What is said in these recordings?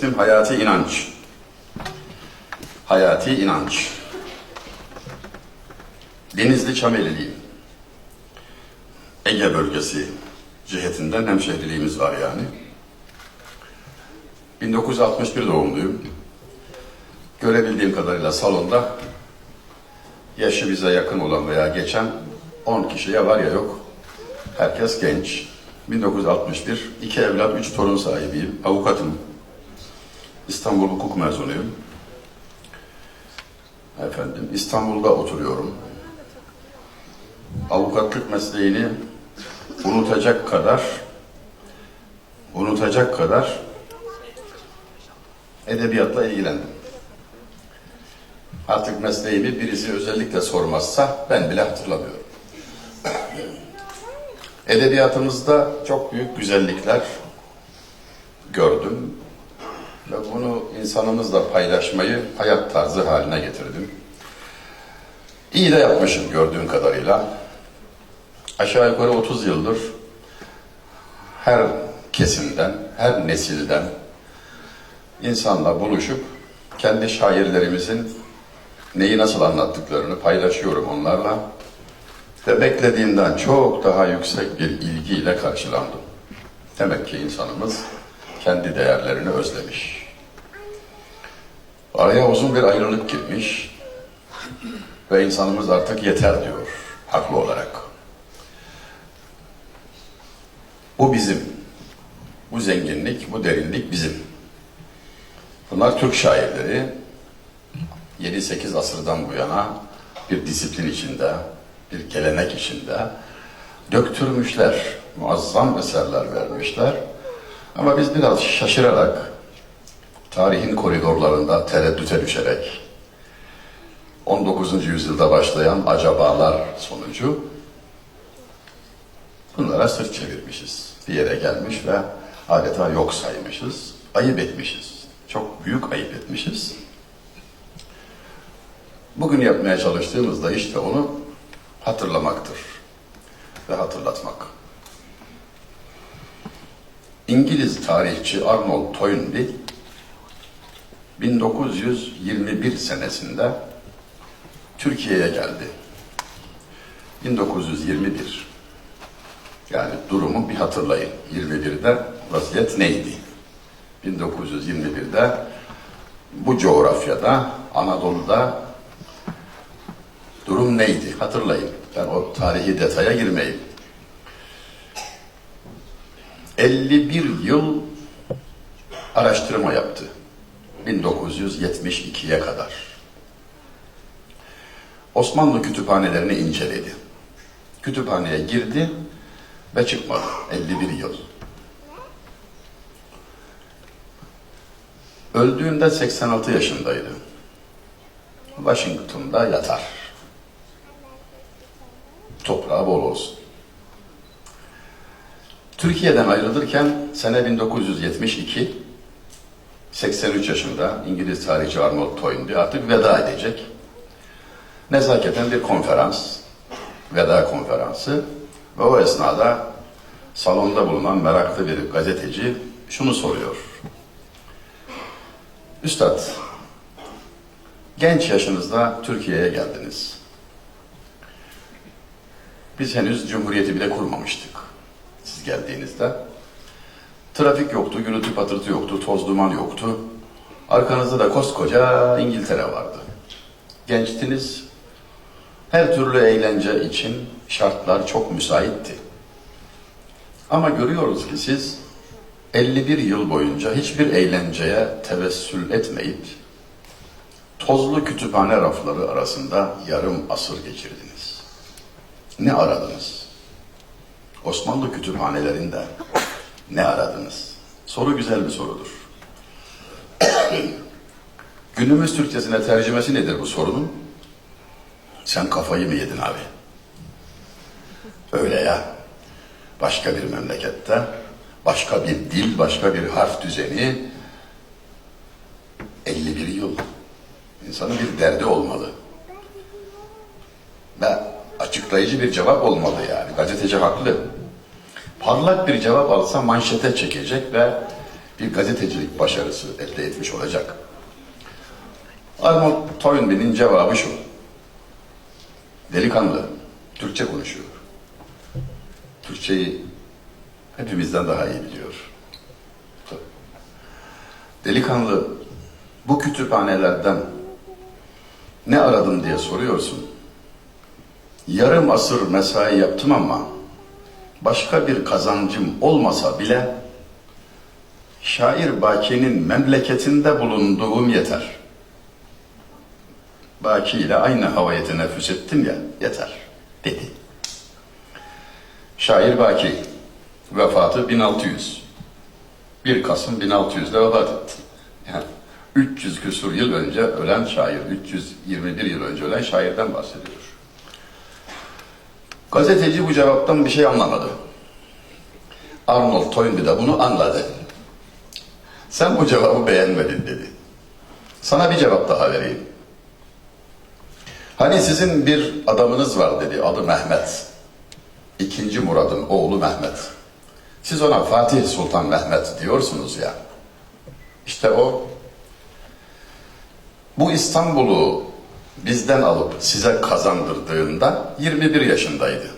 İsim hayati inanç. Hayati inanç. Denizli Çameliliyim. Ege bölgesi cihetinden hemşehriliğimiz var yani. 1961 doğumluyum. Görebildiğim kadarıyla salonda yaşı bize yakın olan veya geçen 10 kişi ya var ya yok. Herkes genç. 1961, iki evlat, üç torun sahibiyim. Avukatım. İstanbul Hukuk mezunuyum. Efendim, İstanbul'da oturuyorum. Avukatlık mesleğini unutacak kadar unutacak kadar edebiyatla ilgilendim. Artık mesleğimi birisi özellikle sormazsa ben bile hatırlamıyorum. Edebiyatımızda çok büyük güzellikler gördüm ve bunu insanımızla paylaşmayı hayat tarzı haline getirdim. İyi de yapmışım gördüğüm kadarıyla. Aşağı yukarı 30 yıldır her kesimden, her nesilden insanla buluşup kendi şairlerimizin neyi nasıl anlattıklarını paylaşıyorum onlarla ve beklediğimden çok daha yüksek bir ilgiyle karşılandım. Demek ki insanımız kendi değerlerini özlemiş. Araya uzun bir ayrılık girmiş ve insanımız artık yeter diyor haklı olarak. Bu bizim. Bu zenginlik, bu derinlik bizim. Bunlar Türk şairleri 7-8 asırdan bu yana bir disiplin içinde, bir gelenek içinde döktürmüşler, muazzam eserler vermişler. Ama biz biraz şaşırarak, tarihin koridorlarında tereddüte düşerek, 19. yüzyılda başlayan acabalar sonucu bunlara sırt çevirmişiz. Bir yere gelmiş ve adeta yok saymışız, ayıp etmişiz. Çok büyük ayıp etmişiz. Bugün yapmaya çalıştığımızda işte onu hatırlamaktır ve hatırlatmak. İngiliz tarihçi Arnold Toynbee 1921 senesinde Türkiye'ye geldi. 1921. Yani durumu bir hatırlayın. 21'de vaziyet neydi? 1921'de bu coğrafyada, Anadolu'da durum neydi? Hatırlayın. Ben o tarihi detaya girmeyeyim. 51 yıl araştırma yaptı. 1972'ye kadar. Osmanlı kütüphanelerini inceledi. Kütüphaneye girdi ve çıkmadı. 51 yıl. Öldüğünde 86 yaşındaydı. Washington'da yatar. Toprağı bol olsun. Türkiye'den ayrılırken sene 1972 83 yaşında İngiliz tarihçi Arnold Toynbee artık veda edecek. Nezaketen bir konferans, veda konferansı ve o esnada salonda bulunan meraklı bir gazeteci şunu soruyor. Üstad, genç yaşınızda Türkiye'ye geldiniz. Biz henüz Cumhuriyeti bile kurmamıştık geldiğinizde. Trafik yoktu, gürültü patırtı yoktu, toz duman yoktu. Arkanızda da koskoca İngiltere vardı. Gençtiniz, her türlü eğlence için şartlar çok müsaitti. Ama görüyoruz ki siz 51 yıl boyunca hiçbir eğlenceye tevessül etmeyip tozlu kütüphane rafları arasında yarım asır geçirdiniz. Ne aradınız? Osmanlı kütüphanelerinde ne aradınız? Soru güzel bir sorudur. Günümüz Türkçesine tercümesi nedir bu sorunun? Sen kafayı mı yedin abi? Öyle ya. Başka bir memlekette, başka bir dil, başka bir harf düzeni 51 yıl. İnsanın bir derdi olmalı. Ve açıklayıcı bir cevap olmalı yani. Gazeteci haklı. Parlak bir cevap alsa manşete çekecek ve bir gazetecilik başarısı elde etmiş olacak. Arnold Toynbee'nin cevabı şu. Delikanlı, Türkçe konuşuyor. Türkçeyi hepimizden daha iyi biliyor. Delikanlı, bu kütüphanelerden ne aradım diye soruyorsun. Yarım asır mesai yaptım ama başka bir kazancım olmasa bile şair Baki'nin memleketinde bulunduğum yeter. Baki ile aynı havaya teneffüs ettim ya, yeter dedi. Şair Baki, vefatı 1600. 1 Kasım 1600'de vefat etti. Yani 300 küsur yıl önce ölen şair, 321 yıl önce ölen şairden bahsediyor. Gazeteci bu cevaptan bir şey anlamadı. Arnold Toynbee de bunu anladı. Sen bu cevabı beğenmedin dedi. Sana bir cevap daha vereyim. Hani sizin bir adamınız var dedi, adı Mehmet. İkinci Murad'ın oğlu Mehmet. Siz ona Fatih Sultan Mehmet diyorsunuz ya. İşte o bu İstanbul'u bizden alıp size kazandırdığında 21 yaşındaydı.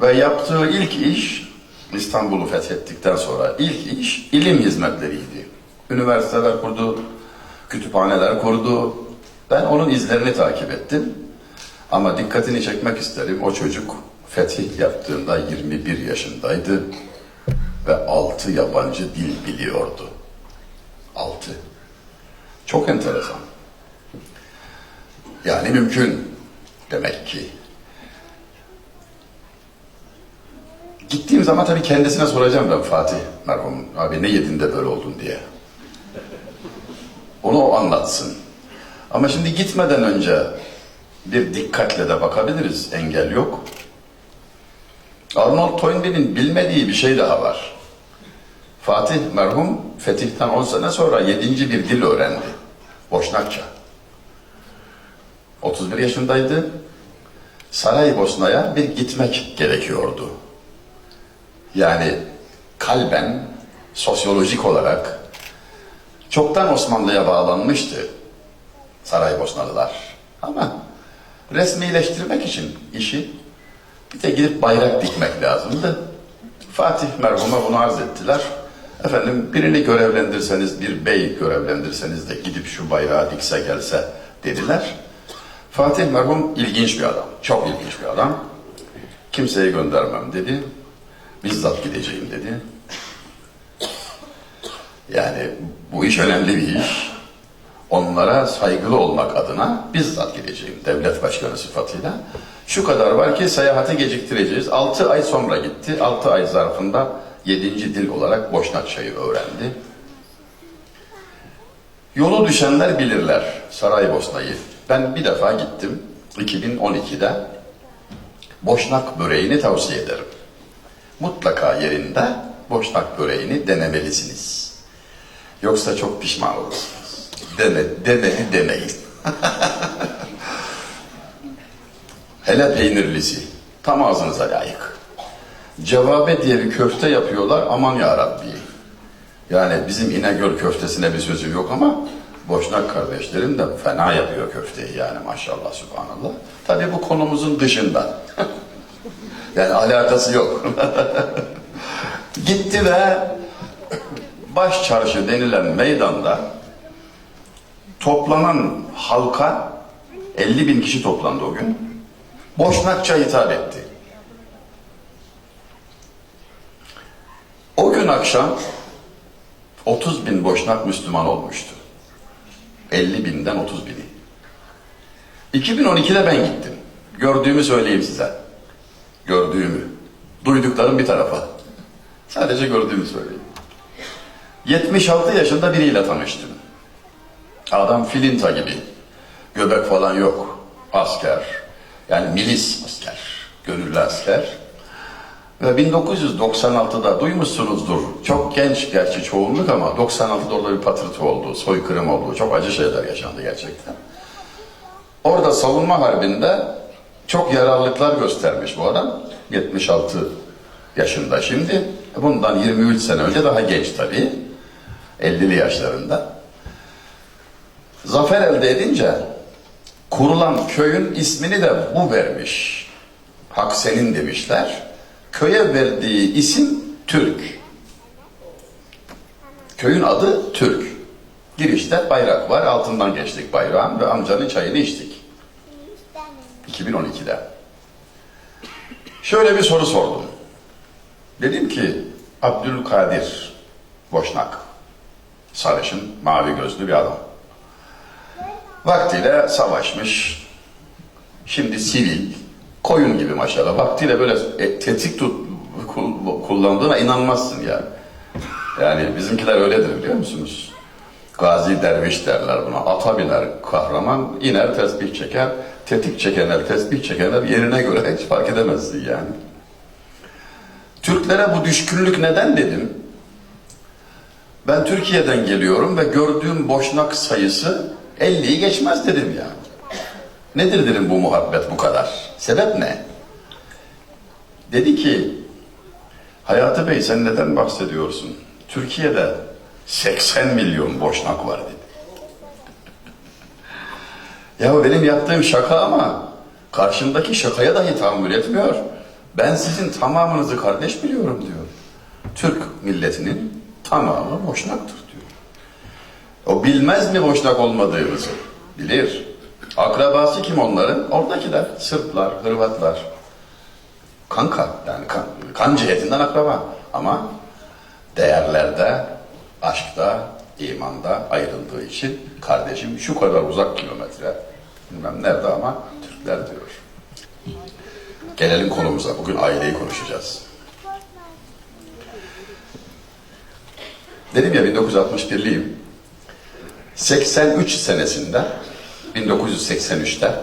Ve yaptığı ilk iş İstanbul'u fethettikten sonra ilk iş ilim hizmetleriydi. Üniversiteler kurdu, kütüphaneler kurdu. Ben onun izlerini takip ettim. Ama dikkatini çekmek isterim. O çocuk fetih yaptığında 21 yaşındaydı ve 6 yabancı dil biliyordu. 6. Çok enteresan. Yani mümkün demek ki. Gittiğim zaman tabii kendisine soracağım ben Fatih merhum abi ne yedin de böyle oldun diye. Onu o anlatsın. Ama şimdi gitmeden önce bir dikkatle de bakabiliriz. Engel yok. Arnold Toynbee'nin bilmediği bir şey daha var. Fatih merhum fetihten 10 sene sonra 7. bir dil öğrendi. Boşnakça. 31 yaşındaydı. Saraybosna'ya bir gitmek gerekiyordu. Yani kalben, sosyolojik olarak çoktan Osmanlı'ya bağlanmıştı Saraybosnalılar. Ama resmileştirmek için işi bir de gidip bayrak dikmek lazımdı. Fatih merhuma bunu arz ettiler. Efendim birini görevlendirseniz, bir bey görevlendirseniz de gidip şu bayrağı dikse gelse dediler. Fatih merhum ilginç bir adam, çok ilginç bir adam. Kimseyi göndermem dedi. Bizzat gideceğim dedi. Yani bu iş önemli bir iş. Onlara saygılı olmak adına bizzat gideceğim devlet başkanı sıfatıyla. Şu kadar var ki seyahati geciktireceğiz. 6 ay sonra gitti. 6 ay zarfında 7. dil olarak Boşnakçayı öğrendi. Yolu düşenler bilirler Saraybosna'yı. Ben bir defa gittim 2012'de. Boşnak böreğini tavsiye ederim. Mutlaka yerinde boşnak böreğini denemelisiniz. Yoksa çok pişman olursunuz. Deme, demedi demeyin. Hele peynirlisi. Tam ağzınıza layık. Cevabe diye bir köfte yapıyorlar. Aman ya Rabbi. Yani bizim İnegöl köftesine bir sözüm yok ama Boşnak kardeşlerim de fena yapıyor köfteyi yani maşallah subhanallah. Tabii bu konumuzun dışında. yani alakası yok. Gitti ve baş çarşı denilen meydanda toplanan halka 50 bin kişi toplandı o gün. Boşnakça hitap etti. O gün akşam 30 bin Boşnak Müslüman olmuştu. 50 binden 30 bini. 2012'de ben gittim. Gördüğümü söyleyeyim size. Gördüğümü. Duyduklarım bir tarafa. Sadece gördüğümü söyleyeyim. 76 yaşında biriyle tanıştım. Adam filinta gibi. Göbek falan yok. Asker. Yani milis asker. Gönüllü asker. Ve 1996'da duymuşsunuzdur. Çok genç gerçi çoğunluk ama 96'da orada bir patırtı oldu, soykırım oldu. Çok acı şeyler yaşandı gerçekten. Orada savunma harbinde çok yararlıklar göstermiş bu adam. 76 yaşında şimdi. Bundan 23 sene önce daha genç tabii. 50'li yaşlarında. Zafer elde edince kurulan köyün ismini de bu vermiş. Hak senin demişler. Köye verdiği isim Türk. Köyün adı Türk. Girişte bayrak var. Altından geçtik bayrağın ve amcanın çayını içtik. 2012'de. Şöyle bir soru sordum. Dedim ki Abdülkadir Boşnak. Sarışın, mavi gözlü bir adam. Vaktiyle savaşmış. Şimdi sivil, koyun gibi maşallah. Vaktiyle böyle e, tetik tut, kul- kullandığına inanmazsın ya. Yani bizimkiler öyledir biliyor musunuz? Gazi derviş derler buna. Ata biner kahraman, iner tesbih çeker. Tetik çekenler, tesbih çekenler yerine göre hiç fark edemezsin yani. Türklere bu düşkünlük neden dedim? Ben Türkiye'den geliyorum ve gördüğüm boşnak sayısı 50'yi geçmez dedim ya. Nedir dedim bu muhabbet bu kadar? Sebep ne? Dedi ki, Hayati Bey sen neden bahsediyorsun? Türkiye'de 80 milyon boşnak var dedi. Ya benim yaptığım şaka ama karşındaki şakaya dahi tahammül etmiyor. Ben sizin tamamınızı kardeş biliyorum diyor. Türk milletinin tamamı boşnaktır diyor. O bilmez mi boşnak olmadığımızı? Bilir. Akrabası kim onların? Oradakiler. Sırplar, Hırvatlar. Kanka yani kan, kan cihetinden akraba. Ama değerlerde, aşkta, imanda ayrıldığı için kardeşim şu kadar uzak kilometre bilmem nerede ama Türkler diyor. Gelelim konumuza. Bugün aileyi konuşacağız. Dedim ya 1961'liyim. 83 senesinde 1983'te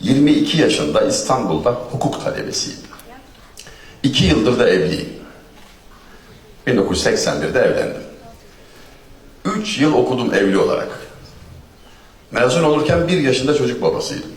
22 yaşında İstanbul'da hukuk talebesiyim. 2 yıldır da evliyim. 1981'de evlendim. 3 yıl okudum evli olarak. Mezun olurken 1 yaşında çocuk babasıydım.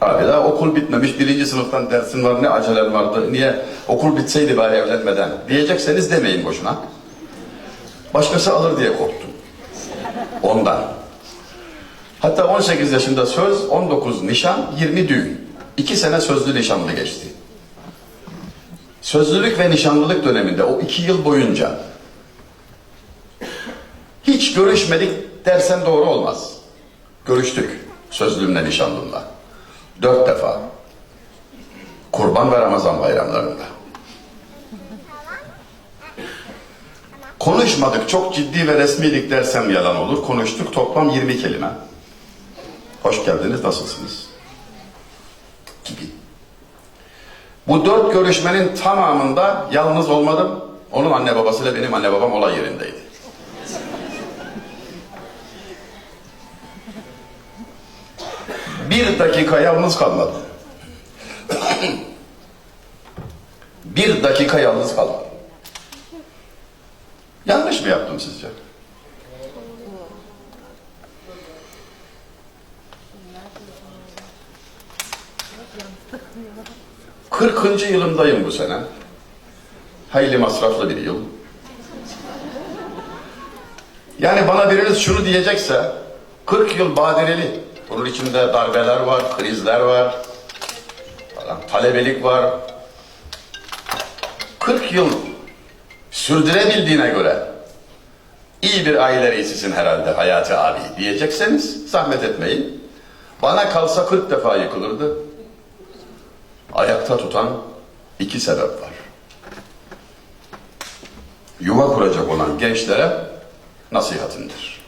Daha okul bitmemiş, birinci sınıftan dersin var, ne acelen vardı, niye okul bitseydi bari evlenmeden diyecekseniz demeyin boşuna. Başkası alır diye korktum. Ondan. Hatta 18 yaşında söz, 19 nişan, 20 düğün. 2 sene sözlü nişanlı geçti. Sözlülük ve nişanlılık döneminde o iki yıl boyunca hiç görüşmedik dersen doğru olmaz. Görüştük sözlümle nişanlımla. Dört defa. Kurban ve Ramazan bayramlarında. Konuşmadık, çok ciddi ve resmiydik dersem yalan olur. Konuştuk toplam 20 kelime. Hoş geldiniz, nasılsınız? Gibi. Bu dört görüşmenin tamamında yalnız olmadım. Onun anne babasıyla benim anne babam olay yerindeydi. Bir dakika yalnız kalmadım. bir dakika yalnız kalmadım. Yanlış mı yaptım sizce? Kırkıncı yılımdayım bu sene. Hayli masraflı bir yıl. Yani bana biriniz şunu diyecekse 40 yıl badireli. Bunun içinde darbeler var, krizler var, falan, talebelik var. 40 yıl sürdürebildiğine göre iyi bir aile reisisin herhalde Hayati abi diyecekseniz zahmet etmeyin. Bana kalsa 40 defa yıkılırdı. Ayakta tutan iki sebep var. Yuva kuracak olan gençlere nasihatindir.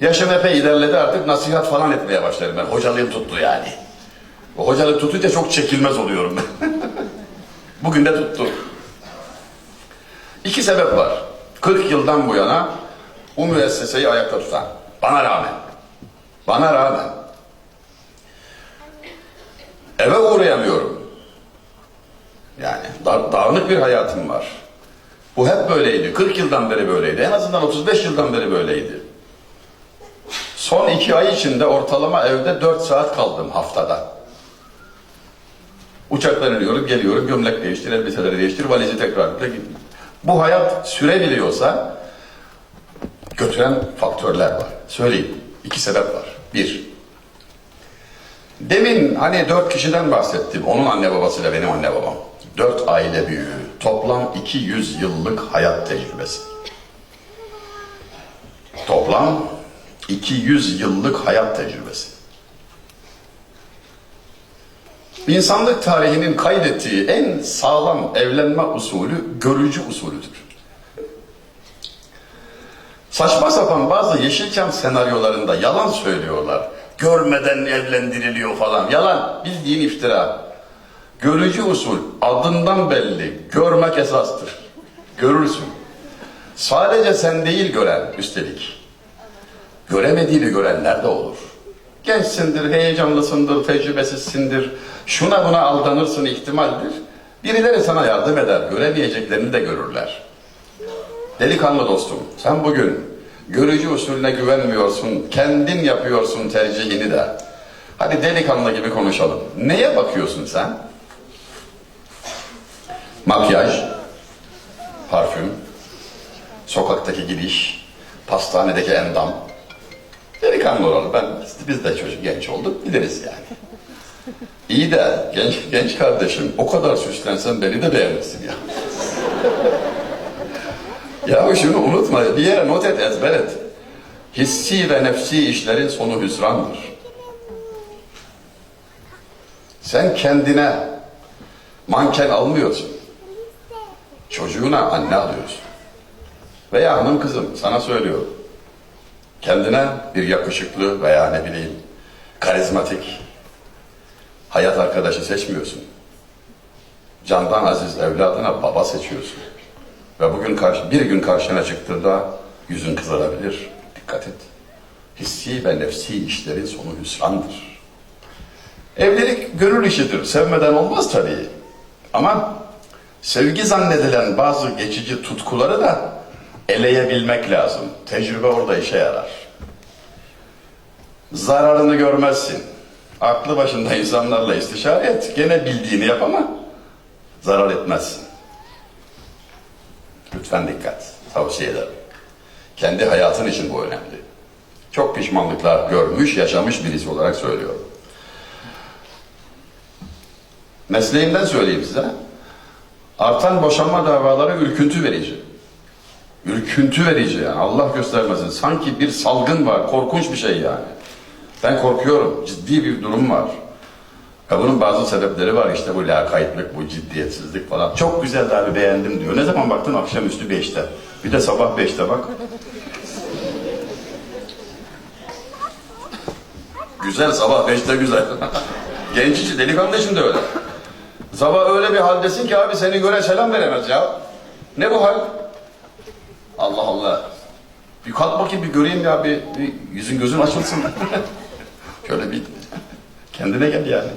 Yaşım epey ilerledi artık nasihat falan etmeye başladım ben. Hocalığım tuttu yani. O hocalık tutunca çok çekilmez oluyorum ben. Bugün de tuttu. İki sebep var. 40 yıldan bu yana bu müesseseyi ayakta tutan. Bana rağmen. Bana rağmen. Eve uğrayamıyorum. Yani da- dağınık bir hayatım var. Bu hep böyleydi. 40 yıldan beri böyleydi. En azından 35 yıldan beri böyleydi. Son iki ay içinde ortalama evde 4 saat kaldım haftada. Uçaktan iniyorum, geliyorum, gömlek değiştir, elbiseleri değiştir, valizi tekrar git. Bu hayat sürebiliyorsa götüren faktörler var. Söyleyeyim. İki sebep var. Bir, demin hani dört kişiden bahsettim. Onun anne babasıyla benim anne babam. Dört aile büyüğü. Toplam 200 yıllık hayat tecrübesi. Toplam 200 yıllık hayat tecrübesi. İnsanlık tarihinin kaydettiği en sağlam evlenme usulü görücü usulüdür. Saçma sapan bazı Yeşilçam senaryolarında yalan söylüyorlar. Görmeden evlendiriliyor falan. Yalan, bildiğin iftira. Görücü usul adından belli. Görmek esastır. Görürsün. Sadece sen değil gören üstelik. Göremediğini görenler de olur. Gençsindir, heyecanlısındır, tecrübesizsindir. Şuna buna aldanırsın ihtimaldir. Birileri sana yardım eder. Göremeyeceklerini de görürler. Delikanlı dostum, sen bugün görücü usulüne güvenmiyorsun, kendin yapıyorsun tercihini de. Hadi delikanlı gibi konuşalım. Neye bakıyorsun sen? Makyaj, parfüm, sokaktaki gidiş, pastanedeki endam. Delikanlı olalım. Ben, biz de çocuk genç olduk, biliriz yani. İyi de genç, genç kardeşim o kadar süslensen beni de beğenirsin ya. Ya şunu unutma, bir yere not et, ezber et. Hissi ve nefsi işlerin sonu hüsrandır. Sen kendine manken almıyorsun. Çocuğuna anne alıyorsun. Veya hanım kızım sana söylüyorum. Kendine bir yakışıklı veya ne bileyim karizmatik hayat arkadaşı seçmiyorsun. Candan aziz evladına baba seçiyorsun. Ve bugün karşı, bir gün karşına çıktığında yüzün kızarabilir. Dikkat et. Hissi ve nefsi işlerin sonu hüsrandır. Evlilik gönül işidir. Sevmeden olmaz tabii. Ama sevgi zannedilen bazı geçici tutkuları da eleyebilmek lazım. Tecrübe orada işe yarar. Zararını görmezsin. Aklı başında insanlarla istişare et. Gene bildiğini yap ama zarar etmezsin. Lütfen dikkat. Tavsiye ederim. Kendi hayatın için bu önemli. Çok pişmanlıklar görmüş, yaşamış birisi olarak söylüyorum. Mesleğimden söyleyeyim size. Artan boşanma davaları ürküntü verici. Ürküntü verici yani Allah göstermesin. Sanki bir salgın var, korkunç bir şey yani. Ben korkuyorum, ciddi bir durum var. Ya bunun bazı sebepleri var işte bu lakaytlık, bu ciddiyetsizlik falan. Çok güzel abi beğendim diyor. Ne zaman baktın? Akşamüstü beşte. Bir de sabah beşte bak. güzel sabah beşte güzel. Genç içi delikanlı için de öyle. Sabah öyle bir haldesin ki abi seni göre selam veremez ya. Ne bu hal? Allah Allah. Bir kalk bakayım bir göreyim ya bir, bir yüzün gözün açılsın. Şöyle bir kendine gel yani.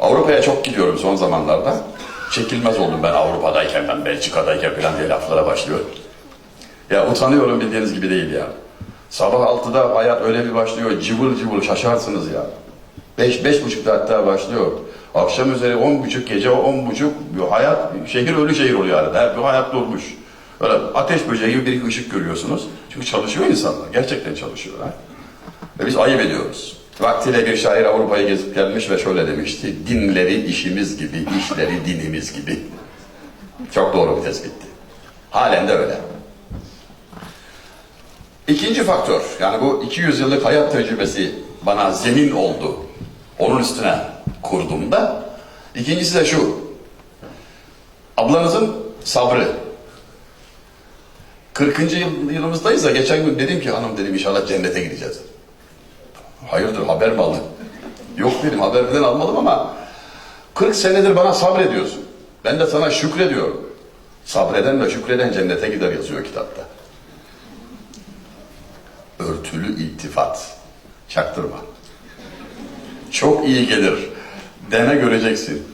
Avrupa'ya çok gidiyorum son zamanlarda. Çekilmez oldum ben Avrupa'dayken, ben Belçika'dayken falan diye laflara başlıyor. Ya utanıyorum bildiğiniz gibi değil ya. Sabah 6'da hayat öyle bir başlıyor, cıvıl cıvıl şaşarsınız ya. Beş, beş buçukta hatta başlıyor. Akşam üzeri on buçuk, gece on buçuk, hayat, şehir ölü şehir oluyor arada. Her bir hayat durmuş. Öyle ateş böceği gibi bir ışık görüyorsunuz. Çünkü çalışıyor insanlar, gerçekten çalışıyorlar. Ve biz ayıp ediyoruz. Vaktiyle bir şair Avrupa'yı gezip gelmiş ve şöyle demişti. Dinleri işimiz gibi, işleri dinimiz gibi. Çok doğru bir tespitti. Halen de öyle. İkinci faktör, yani bu 200 yıllık hayat tecrübesi bana zemin oldu. Onun üstüne kurduğumda. İkincisi de şu. Ablanızın sabrı. 40. yıl, yılımızdayız da geçen gün dedim ki hanım dedim inşallah cennete gideceğiz. Hayırdır haber mi aldın? Yok dedim haber falan almadım ama 40 senedir bana sabrediyorsun. Ben de sana şükrediyorum. Sabreden ve şükreden cennete gider yazıyor kitapta. Örtülü iltifat. Çaktırma. Çok iyi gelir. Dene göreceksin.